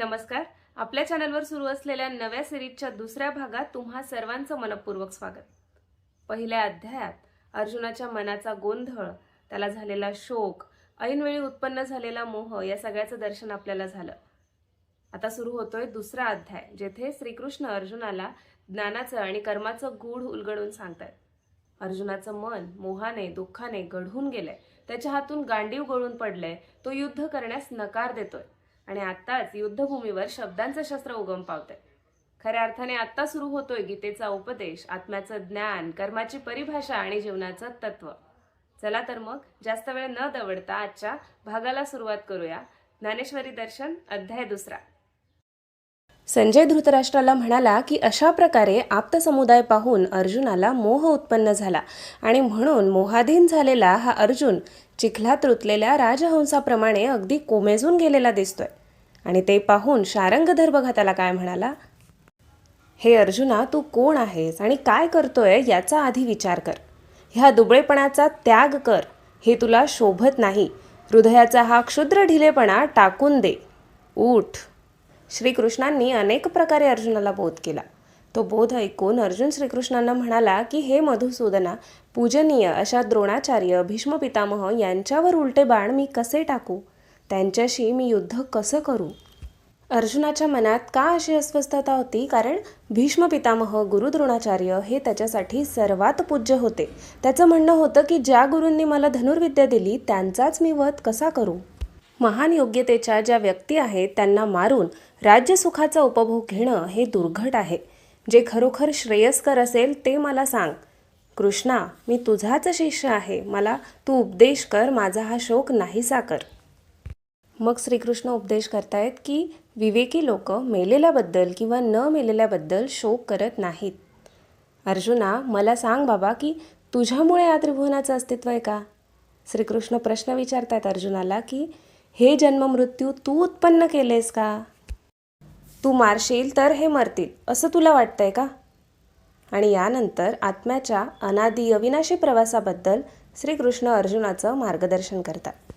नमस्कार. आपल्या चॅनलवर सुरू असलेल्या नव्या सिरीजच्या दुसऱ्या भागात तुम्हा सर्वांचं मनपूर्वक स्वागत. पहिल्या अध्यायात अर्जुनाच्या मनाचा गोंधळ त्याला झालेला शोक ऐनवेळी उत्पन्न झालेला मोह या सगळ्याचं दर्शन आपल्याला झालं. आता सुरू होतोय दुसरा अध्याय जेथे श्रीकृष्ण अर्जुनाला ज्ञानाचं आणि कर्माचं गूढ उलगडून सांगतायत. अर्जुनाचं मन मोहाने दुःखाने गढून गेलंय. त्याच्या हातून गांडीव गळून पडलंय. तो युद्ध करण्यास नकार देतोय. आणि आत्ताच युद्धभूमीवर शब्दांचं शस्त्र उगम पावतंय. खऱ्या अर्थाने आत्ता सुरू होतोय गीतेचा उपदेश आत्म्याचं ज्ञान कर्माची परिभाषा आणि जीवनाचं तत्व. चला तर मग जास्त वेळ न दवडता आजच्या भागाला सुरुवात करूया. ज्ञानेश्वरी दर्शन अध्याय दुसरा. संजय धृतराष्ट्राला म्हणाला की अशा प्रकारे आप्त समुदाय पाहून अर्जुनाला मोह उत्पन्न झाला आणि म्हणून मोहाधीन झालेला हा अर्जुन चिखलात रुतलेल्या राजहंसाप्रमाणे अगदी कोमेजून गेलेला दिसतोय. आणि ते पाहून शारंगधर बघा त्याला काय म्हणाला हे अर्जुना तू कोण आहेस आणि काय करतोय याचा आधी विचार कर. ह्या दुबळेपणाचा त्याग कर. हे तुला शोभत नाही. हृदयाचा हा क्षुद्र ढिलेपणा टाकून दे. उठ. श्रीकृष्णांनी अनेक प्रकारे अर्जुनाला बोध केला. तो बोध ऐकून अर्जुन श्रीकृष्णांना म्हणाला की हे मधुसूदना पूजनीय अशा द्रोणाचार्य भीष्म पितामह यांच्यावर उलटे बाण मी कसे टाकू? त्यांच्याशी मी युद्ध कसं करू? अर्जुनाच्या मनात का अशी अस्वस्थता होती? कारण भीष्म पितामह गुरु द्रोणाचार्य हे त्याच्यासाठी सर्वात पूज्य होते. त्याचं म्हणणं होतं की ज्या गुरूंनी मला धनुर्विद्या दिली त्यांचाच मी वध कसा करू? महान योग्यतेच्या ज्या व्यक्ती आहेत त्यांना मारून राज्यसुखाचा उपभोग घेणं हे दुर्घट आहे. जे खरोखर श्रेयस्कर असेल ते मला सांग. कृष्णा मी तुझाच शिष्य आहे. मला तू उपदेश कर माझा हा शोक नाहीसा कर. मग श्रीकृष्ण उपदेश करतायत की विवेकी लोक मेलेल्याबद्दल किंवा न मेलेल्याबद्दल शोक करत नाहीत. अर्जुना मला सांग बाबा की तुझ्यामुळे या त्रिभुवनाचं अस्तित्व आहे का? श्रीकृष्ण प्रश्न विचारतायत अर्जुनाला की हे जन्ममृत्यू तू उत्पन्न केलेस का? तू मारशील तर हे मरतील असं तुला वाटतंय का? आणि यानंतर आत्म्याच्या अनादी अविनाशी प्रवासाबद्दल श्रीकृष्ण अर्जुनाचं मार्गदर्शन करतात.